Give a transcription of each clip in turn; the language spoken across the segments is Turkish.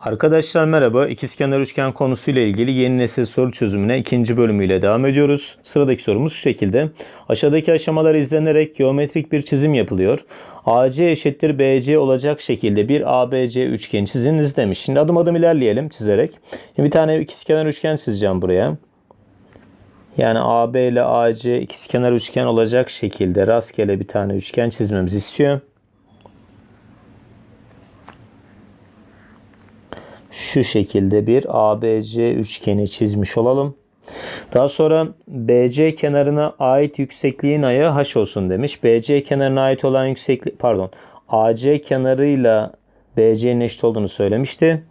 Arkadaşlar merhaba. İkizkenar üçgen konusuyla ilgili yeni nesil soru çözümüne ikinci bölümüyle devam ediyoruz. Sıradaki sorumuz şu şekilde. Aşağıdaki aşamalar izlenerek geometrik bir çizim yapılıyor. AC eşittir BC olacak şekilde bir ABC üçgeni çiziniz demiş. Şimdi adım adım ilerleyelim çizerek. Şimdi bir tane ikizkenar üçgen çizeceğim buraya. Yani AB ile AC ikizkenar üçgen olacak şekilde rastgele bir tane üçgen çizmemizi istiyor. Şu şekilde bir ABC üçgeni çizmiş olalım. Daha sonra BC kenarına ait yüksekliğin ayağı h olsun demiş. BC kenarına ait olan yükseklik pardon AC kenarıyla BC'nin eşit olduğunu söylemişti.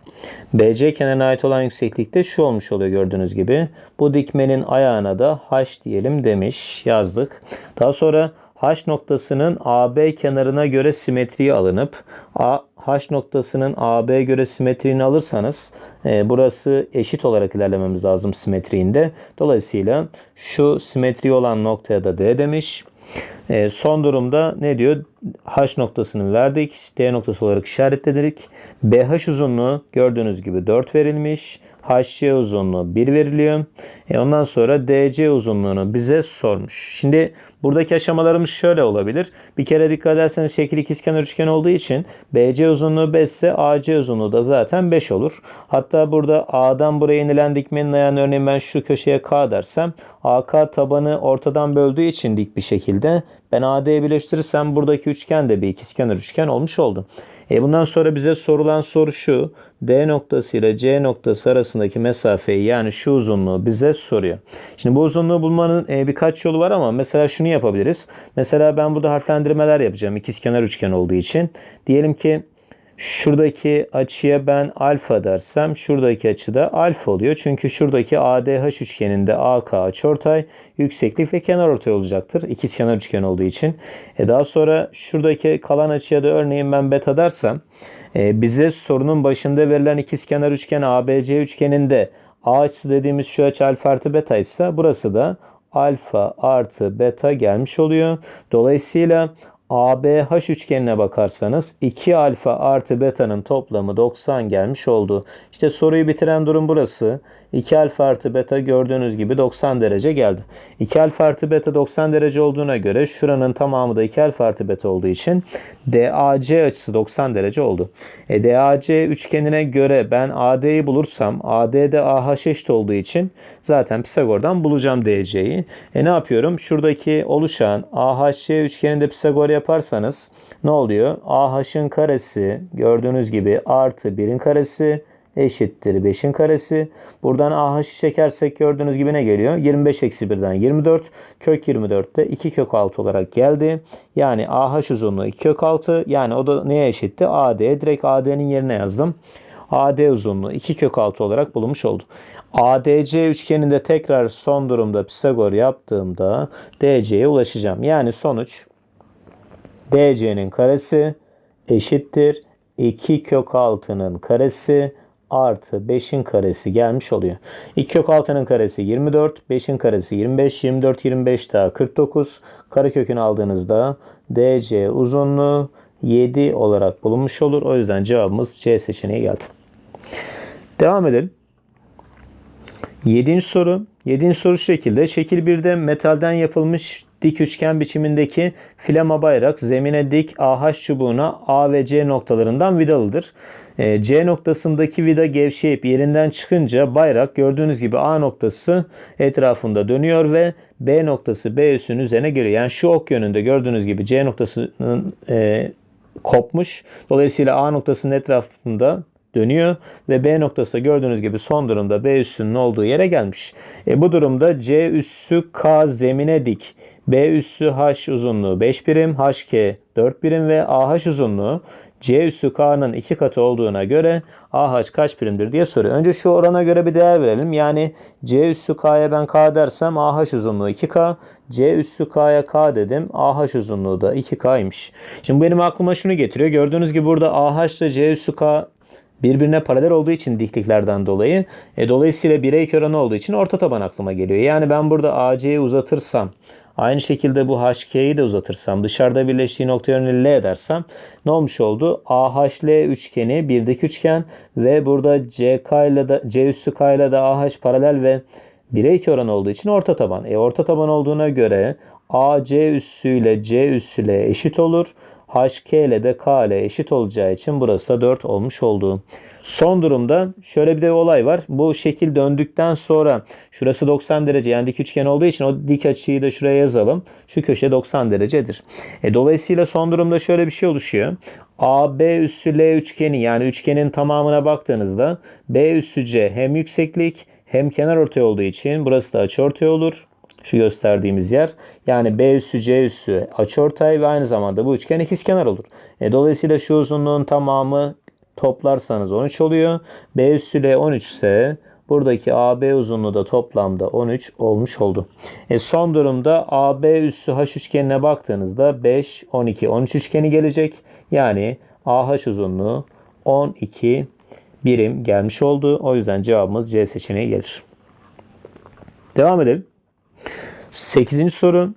BC kenarına ait olan yükseklik de şu olmuş oluyor gördüğünüz gibi. Bu dikmenin ayağına da h diyelim demiş yazdık. Daha sonra H noktasının AB kenarına göre simetriği alınıp A, H noktasının AB göre simetriğini alırsanız e, burası eşit olarak ilerlememiz lazım simetriğinde. Dolayısıyla şu simetri olan noktaya da D demiş. E, son durumda ne diyor? H noktasını verdik. D noktası olarak işaretledik. BH uzunluğu gördüğünüz gibi 4 verilmiş. HC uzunluğu 1 veriliyor. E ondan sonra DC uzunluğunu bize sormuş. Şimdi buradaki aşamalarımız şöyle olabilir. Bir kere dikkat ederseniz şekil ikizkenar üçgen olduğu için BC uzunluğu 5 ise AC uzunluğu da zaten 5 olur. Hatta burada A'dan buraya inilen dikmenin ayağını örneğin ben şu köşeye K dersem AK tabanı ortadan böldüğü için dik bir şekilde ben AD'yi birleştirirsem buradaki üçgen de bir ikizkenar üçgen olmuş oldu. E bundan sonra bize sorulan soru şu. D noktası ile C noktası arasındaki mesafeyi yani şu uzunluğu bize soruyor. Şimdi bu uzunluğu bulmanın e, birkaç yolu var ama mesela şunu yapabiliriz. Mesela ben burada harflendirmeler yapacağım ikizkenar üçgen olduğu için. Diyelim ki Şuradaki açıya ben alfa dersem şuradaki açı da alfa oluyor. Çünkü şuradaki ADH üçgeninde AK açıortay, yükseklik ve kenar ortay olacaktır. İkizkenar üçgen olduğu için. E daha sonra şuradaki kalan açıya da örneğin ben beta dersem e, bize sorunun başında verilen ikizkenar üçgen ABC üçgeninde A açısı dediğimiz şu açı alfa artı beta ise burası da alfa artı beta gelmiş oluyor. Dolayısıyla ABH üçgenine bakarsanız 2 alfa artı beta'nın toplamı 90 gelmiş oldu. İşte soruyu bitiren durum burası. 2 alfa artı beta gördüğünüz gibi 90 derece geldi. 2 alfa artı beta 90 derece olduğuna göre şuranın tamamı da 2 alfa artı beta olduğu için DAC açısı 90 derece oldu. E, DAC üçgenine göre ben AD'yi bulursam AD'de AH eşit olduğu için zaten Pisagor'dan bulacağım DC'yi. E ne yapıyorum? Şuradaki oluşan AHC üçgeninde Pisagor yaparsanız ne oluyor? AH'ın karesi gördüğünüz gibi artı 1'in karesi eşittir 5'in karesi. Buradan AH'ı çekersek gördüğünüz gibi ne geliyor? 25 eksi 1'den 24. Kök 24 de 2 kök 6 olarak geldi. Yani AH uzunluğu 2 kök 6. Yani o da neye eşitti? AD. Direkt AD'nin yerine yazdım. AD uzunluğu 2 kök 6 olarak bulunmuş oldu. ADC üçgeninde tekrar son durumda Pisagor yaptığımda DC'ye ulaşacağım. Yani sonuç DC'nin karesi eşittir 2 kök 6'nın karesi artı 5'in karesi gelmiş oluyor. 2 kök 6'nın karesi 24, 5'in karesi 25, 24, 25 daha 49. Karekökünü aldığınızda DC uzunluğu 7 olarak bulunmuş olur. O yüzden cevabımız C seçeneği geldi. Devam edelim. Yedinci soru. Yedinci soru şu şekilde. Şekil 1'de metalden yapılmış dik üçgen biçimindeki flama bayrak zemine dik AH çubuğuna A ve C noktalarından vidalıdır. E, C noktasındaki vida gevşeyip yerinden çıkınca bayrak gördüğünüz gibi A noktası etrafında dönüyor ve B noktası B üssünün üzerine geliyor. Yani şu ok yönünde gördüğünüz gibi C noktasının e, kopmuş. Dolayısıyla A noktasının etrafında dönüyor ve B noktası gördüğünüz gibi son durumda B üssünün olduğu yere gelmiş. E, bu durumda C üssü K zemine dik. B üssü H uzunluğu 5 birim, HK 4 birim ve AH uzunluğu C üssü K'nın 2 katı olduğuna göre AH kaç birimdir diye soruyor. Önce şu orana göre bir değer verelim. Yani C üssü K'ya ben K dersem AH uzunluğu 2K. C üssü K'ya K dedim. AH uzunluğu da 2K'ymış. Şimdi benim aklıma şunu getiriyor. Gördüğünüz gibi burada AH ile C üssü K birbirine paralel olduğu için dikliklerden dolayı e, dolayısıyla 1'e 2 oranı olduğu için orta taban aklıma geliyor. Yani ben burada AC'yi uzatırsam Aynı şekilde bu HK'yi de uzatırsam dışarıda birleştiği nokta yönünü L edersem ne olmuş oldu? AHL üçgeni birdeki üçgen ve burada CK ile de C üssü K ile de AH paralel ve 1'e 2 oran olduğu için orta taban. E orta taban olduğuna göre AC üssü ile C üssü ile eşit olur. HK ile de K ile eşit olacağı için burası da 4 olmuş oldu. Son durumda şöyle bir de olay var. Bu şekil döndükten sonra şurası 90 derece yani dik üçgen olduğu için o dik açıyı da şuraya yazalım. Şu köşe 90 derecedir. E, dolayısıyla son durumda şöyle bir şey oluşuyor. AB üssü L üçgeni yani üçgenin tamamına baktığınızda B üssü C hem yükseklik hem kenar ortay olduğu için burası da açıortay olur. Şu gösterdiğimiz yer. Yani B üssü C üssü açıortay ve aynı zamanda bu üçgen ikizkenar olur. E, dolayısıyla şu uzunluğun tamamı toplarsanız 13 oluyor. B üssü L 13 ise buradaki AB uzunluğu da toplamda 13 olmuş oldu. E, son durumda AB üssü H üçgenine baktığınızda 5, 12, 13 üçgeni gelecek. Yani AH uzunluğu 12 birim gelmiş oldu. O yüzden cevabımız C seçeneği gelir. Devam edelim. 8. soru.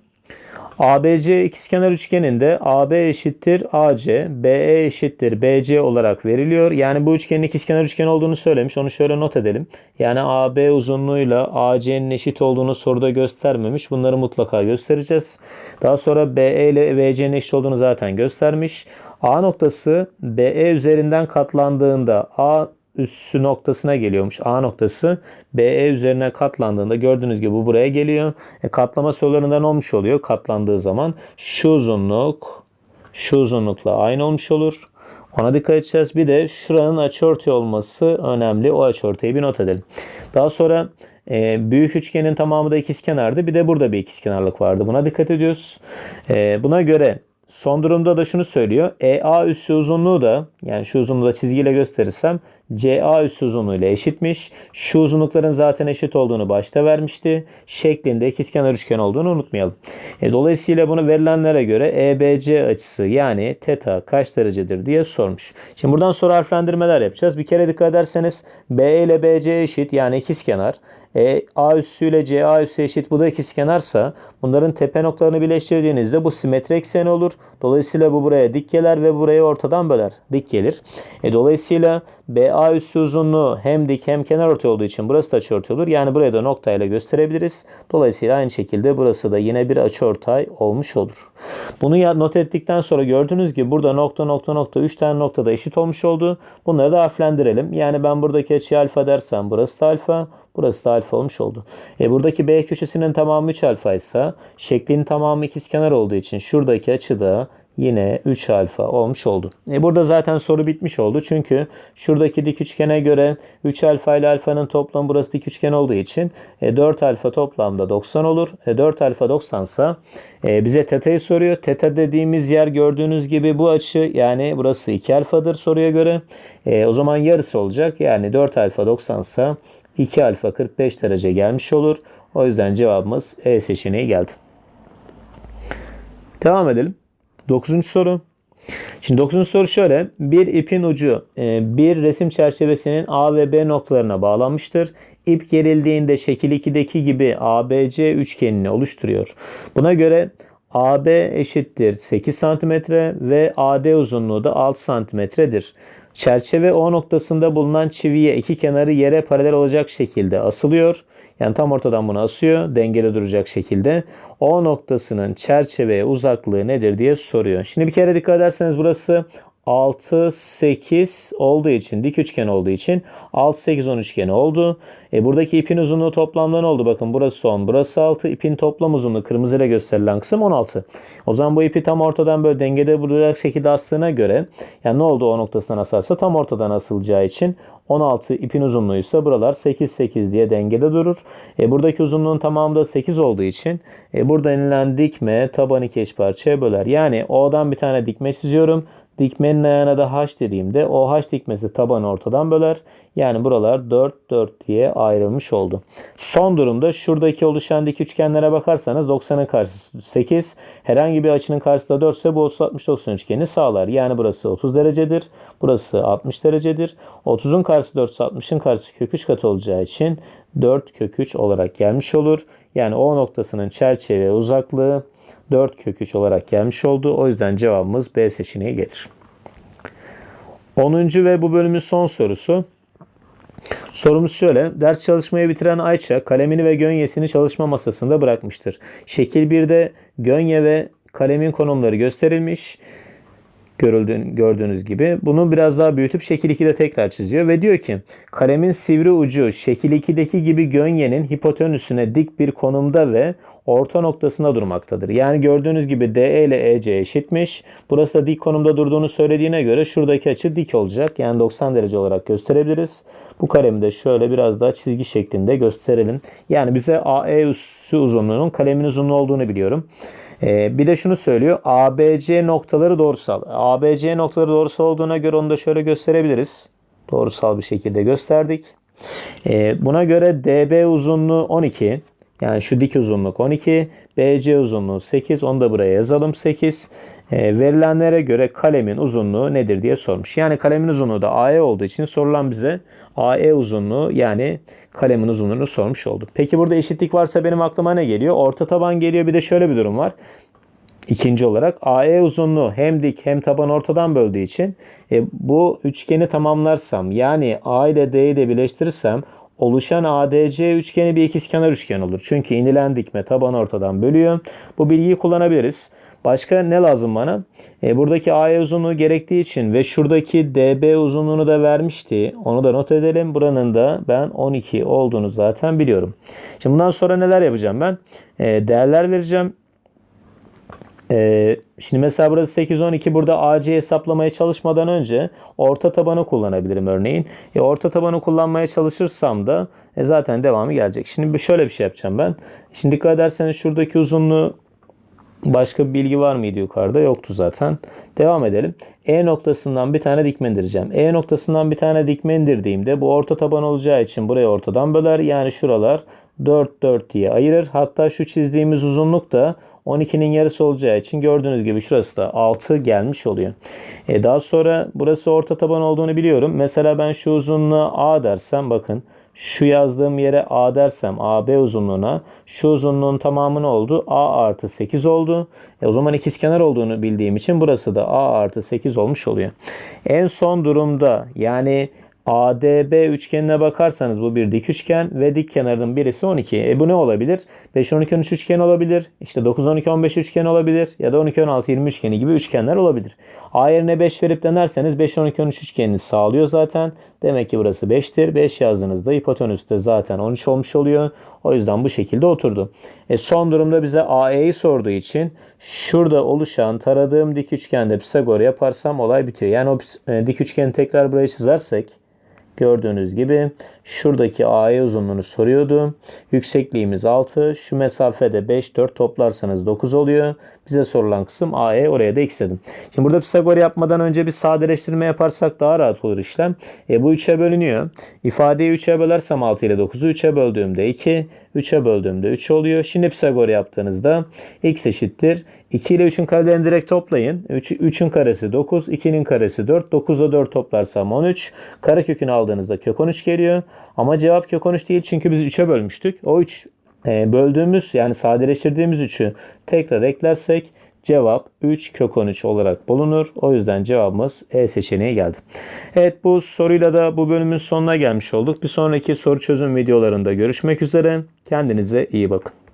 ABC ikizkenar üçgeninde AB eşittir AC, BE eşittir BC olarak veriliyor. Yani bu üçgenin ikizkenar üçgen olduğunu söylemiş. Onu şöyle not edelim. Yani AB uzunluğuyla AC'nin eşit olduğunu soruda göstermemiş. Bunları mutlaka göstereceğiz. Daha sonra BE ile BC'nin eşit olduğunu zaten göstermiş. A noktası BE üzerinden katlandığında A üssü noktasına geliyormuş. A noktası BE üzerine katlandığında gördüğünüz gibi bu buraya geliyor. E, katlama sorularından olmuş oluyor katlandığı zaman. Şu uzunluk şu uzunlukla aynı olmuş olur. Ona dikkat edeceğiz. Bir de şuranın açıortay olması önemli. O açıortayı bir not edelim. Daha sonra e, büyük üçgenin tamamı da ikizkenardı. Bir de burada bir ikizkenarlık vardı. Buna dikkat ediyoruz. E, buna göre Son durumda da şunu söylüyor. EA üssü uzunluğu da yani şu uzunluğu da çizgiyle gösterirsem CA üssü uzunluğu ile eşitmiş. Şu uzunlukların zaten eşit olduğunu başta vermişti. Şeklinde ikizkenar üçgen olduğunu unutmayalım. E, dolayısıyla bunu verilenlere göre EBC açısı yani teta kaç derecedir diye sormuş. Şimdi buradan soru harflendirmeler yapacağız. Bir kere dikkat ederseniz B ile BC eşit yani ikizkenar. E, A üssü ile CA üssü eşit bu da ikizkenarsa bunların tepe noktalarını birleştirdiğinizde bu simetri ekseni olur. Dolayısıyla bu buraya dik gelir ve burayı ortadan böler. Dik gelir. E, dolayısıyla BA üssü uzunluğu hem dik hem kenar ortay olduğu için burası da açıortay olur. Yani buraya da noktayla gösterebiliriz. Dolayısıyla aynı şekilde burası da yine bir açıortay olmuş olur. Bunu not ettikten sonra gördüğünüz gibi burada nokta nokta nokta 3 tane noktada eşit olmuş oldu. Bunları da harflendirelim. Yani ben buradaki açıyı alfa dersem burası da alfa. Burası da alfa olmuş oldu. E buradaki B köşesinin tamamı 3 alfa ise şeklin tamamı ikizkenar olduğu için şuradaki açı da yine 3 alfa olmuş oldu. E burada zaten soru bitmiş oldu. Çünkü şuradaki dik üçgene göre 3 alfa ile alfanın toplamı burası dik üçgen olduğu için e, 4 alfa toplamda 90 olur. E, 4 alfa 90 ise e, bize teta'yı soruyor. Teta dediğimiz yer gördüğünüz gibi bu açı yani burası 2 alfadır soruya göre. E, o zaman yarısı olacak. Yani 4 alfa 90 ise 2 alfa 45 derece gelmiş olur. O yüzden cevabımız E seçeneği geldi. Devam edelim. 9. soru. Şimdi 9. soru şöyle. Bir ipin ucu e, bir resim çerçevesinin A ve B noktalarına bağlanmıştır. İp gerildiğinde şekil 2'deki gibi ABC üçgenini oluşturuyor. Buna göre AB eşittir 8 cm ve AD uzunluğu da 6 cm'dir. Çerçeve O noktasında bulunan çiviye iki kenarı yere paralel olacak şekilde asılıyor. Yani tam ortadan bunu asıyor. Dengede duracak şekilde. O noktasının çerçeveye uzaklığı nedir diye soruyor. Şimdi bir kere dikkat ederseniz burası 6, 8 olduğu için dik üçgen olduğu için 6, 8, 10 üçgeni oldu. E buradaki ipin uzunluğu toplamda ne oldu? Bakın burası 10, burası 6. İpin toplam uzunluğu kırmızı ile gösterilen kısım 16. O zaman bu ipi tam ortadan böyle dengede duracak şekilde astığına göre yani ne oldu o noktasından asarsa tam ortadan asılacağı için 16 ipin uzunluğuysa buralar 8 8 diye dengede durur. E, buradaki uzunluğun tamamı da 8 olduğu için e, burada inilen dikme tabanı iki eş parçaya böler. Yani O'dan bir tane dikme çiziyorum. Dikmenin ayağına da H dediğimde o H dikmesi tabanı ortadan böler. Yani buralar 4 4 diye ayrılmış oldu. Son durumda şuradaki oluşan dik üçgenlere bakarsanız 90'ın karşısı 8. Herhangi bir açının karşısı da 4 ise bu 30 60 90 üçgeni sağlar. Yani burası 30 derecedir. Burası 60 derecedir. 30'un karşısı 4 60'ın karşısı kök 3 katı olacağı için 4 kök 3 olarak gelmiş olur. Yani O noktasının çerçeve uzaklığı 4 kök 3 olarak gelmiş oldu. O yüzden cevabımız B seçeneği gelir. 10. ve bu bölümün son sorusu. Sorumuz şöyle. Ders çalışmayı bitiren Ayça kalemini ve gönyesini çalışma masasında bırakmıştır. Şekil 1'de gönye ve kalemin konumları gösterilmiş. Görüldüğün, gördüğünüz gibi. Bunu biraz daha büyütüp şekil 2'de tekrar çiziyor ve diyor ki kalemin sivri ucu şekil 2'deki gibi gönyenin hipotenüsüne dik bir konumda ve orta noktasında durmaktadır. Yani gördüğünüz gibi DE ile EC eşitmiş. Burası da dik konumda durduğunu söylediğine göre şuradaki açı dik olacak. Yani 90 derece olarak gösterebiliriz. Bu kalemi de şöyle biraz daha çizgi şeklinde gösterelim. Yani bize AE üssü uzunluğunun kalemin uzunluğu olduğunu biliyorum. Ee, bir de şunu söylüyor. ABC noktaları doğrusal. ABC noktaları doğrusal olduğuna göre onu da şöyle gösterebiliriz. Doğrusal bir şekilde gösterdik. Ee, buna göre DB uzunluğu 12. Yani şu dik uzunluk 12. BC uzunluğu 8. Onu da buraya yazalım 8. Ee, verilenlere göre kalemin uzunluğu nedir diye sormuş. Yani kalemin uzunluğu da AE olduğu için sorulan bize AE uzunluğu yani kalemin uzunluğunu sormuş oldu. Peki burada eşitlik varsa benim aklıma ne geliyor? Orta taban geliyor. Bir de şöyle bir durum var. İkinci olarak AE uzunluğu hem dik hem taban ortadan böldüğü için e, bu üçgeni tamamlarsam yani A ile D'yi de birleştirirsem oluşan ADC üçgeni bir ikizkenar üçgen olur. Çünkü inilen dikme taban ortadan bölüyor. Bu bilgiyi kullanabiliriz. Başka ne lazım bana? E, buradaki AE uzunluğu gerektiği için ve şuradaki DB uzunluğunu da vermişti. Onu da not edelim. Buranın da ben 12 olduğunu zaten biliyorum. Şimdi bundan sonra neler yapacağım ben? E, değerler vereceğim. Ee, şimdi mesela burada 8, 12 burada AC hesaplamaya çalışmadan önce orta tabanı kullanabilirim örneğin. E, orta tabanı kullanmaya çalışırsam da e, zaten devamı gelecek. Şimdi şöyle bir şey yapacağım ben. Şimdi dikkat ederseniz şuradaki uzunluğu başka bir bilgi var mıydı yukarıda? Yoktu zaten. Devam edelim. E noktasından bir tane dikme indireceğim. E noktasından bir tane dikme indirdiğimde bu orta taban olacağı için burayı ortadan böler. Yani şuralar 4 4 diye ayırır. Hatta şu çizdiğimiz uzunluk da 12'nin yarısı olacağı için gördüğünüz gibi şurası da 6 gelmiş oluyor. E daha sonra burası orta taban olduğunu biliyorum. Mesela ben şu uzunluğa A dersem bakın şu yazdığım yere A dersem AB uzunluğuna şu uzunluğun tamamı ne oldu? A artı 8 oldu. E o zaman ikizkenar olduğunu bildiğim için burası da A artı 8 olmuş oluyor. En son durumda yani ADB üçgenine bakarsanız bu bir dik üçgen ve dik kenarının birisi 12. E bu ne olabilir? 5 12 13 üçgen olabilir. İşte 9 12 15 üçgen olabilir ya da 12 16 20 üçgeni gibi üçgenler olabilir. A yerine 5 verip denerseniz 5 12 13 üçgenini sağlıyor zaten. Demek ki burası 5'tir. 5 yazdığınızda hipotenüs de zaten 13 olmuş oluyor. O yüzden bu şekilde oturdu. E son durumda bize AE'yi sorduğu için şurada oluşan taradığım dik üçgende Pisagor yaparsam olay bitiyor. Yani o e, dik üçgeni tekrar buraya çizersek Gördüğünüz gibi şuradaki AE uzunluğunu soruyordu. Yüksekliğimiz 6. Şu mesafede 5, 4 toplarsanız 9 oluyor. Bize sorulan kısım AE oraya da x dedim. Şimdi burada Pisagor yapmadan önce bir sadeleştirme yaparsak daha rahat olur işlem. E, bu 3'e bölünüyor. İfadeyi 3'e bölersem 6 ile 9'u 3'e böldüğümde 2, 3'e böldüğümde 3 oluyor. Şimdi Pisagor yaptığınızda x eşittir. 2 ile 3'ün karelerini direkt toplayın. 3, 3'ün karesi 9, 2'nin karesi 4. 9'a 4 toplarsam 13. Karekökünü aldığınızda kök 13 geliyor. Ama cevap kök 13 değil çünkü biz 3'e bölmüştük. O 3 e, böldüğümüz yani sadeleştirdiğimiz 3'ü tekrar eklersek cevap 3 kök 13 olarak bulunur. O yüzden cevabımız E seçeneği geldi. Evet bu soruyla da bu bölümün sonuna gelmiş olduk. Bir sonraki soru çözüm videolarında görüşmek üzere. Kendinize iyi bakın.